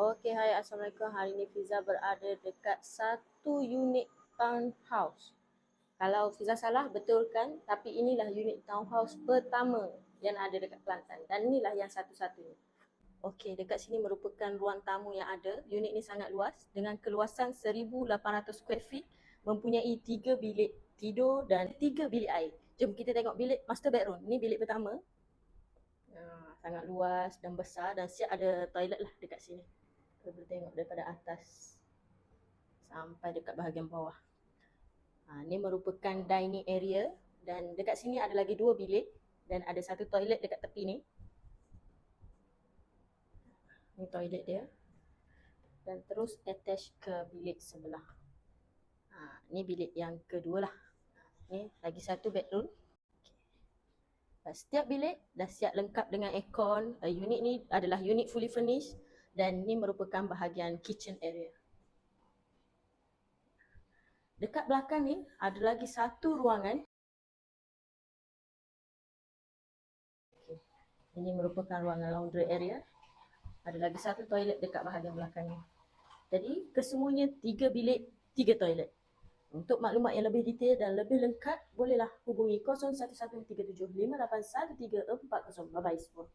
Okey, hai Assalamualaikum. Hari ini Fiza berada dekat satu unit townhouse. Kalau Fiza salah, betulkan. Tapi inilah unit townhouse pertama yang ada dekat Kelantan. Dan inilah yang satu-satunya. Okey, dekat sini merupakan ruang tamu yang ada. Unit ni sangat luas dengan keluasan 1800 square feet. Mempunyai tiga bilik tidur dan tiga bilik air. Jom kita tengok bilik master bedroom. Ini bilik pertama. Ah, sangat luas dan besar dan siap ada toilet lah dekat sini. Tengok daripada atas sampai dekat bahagian bawah. Ha, ini merupakan dining area dan dekat sini ada lagi dua bilik dan ada satu toilet dekat tepi ni. Ni toilet dia. Dan terus attach ke bilik sebelah. Ha, ni bilik yang kedua lah. Ni lagi satu bedroom. Setiap bilik dah siap lengkap dengan aircon. Uh, unit ni adalah unit fully furnished dan ini merupakan bahagian kitchen area. Dekat belakang ni ada lagi satu ruangan. Okay. Ini merupakan ruangan laundry area. Ada lagi satu toilet dekat bahagian belakang ni. Jadi kesemuanya tiga bilik, tiga toilet. Untuk maklumat yang lebih detail dan lebih lengkap, bolehlah hubungi 011375813440. Bye bye semua.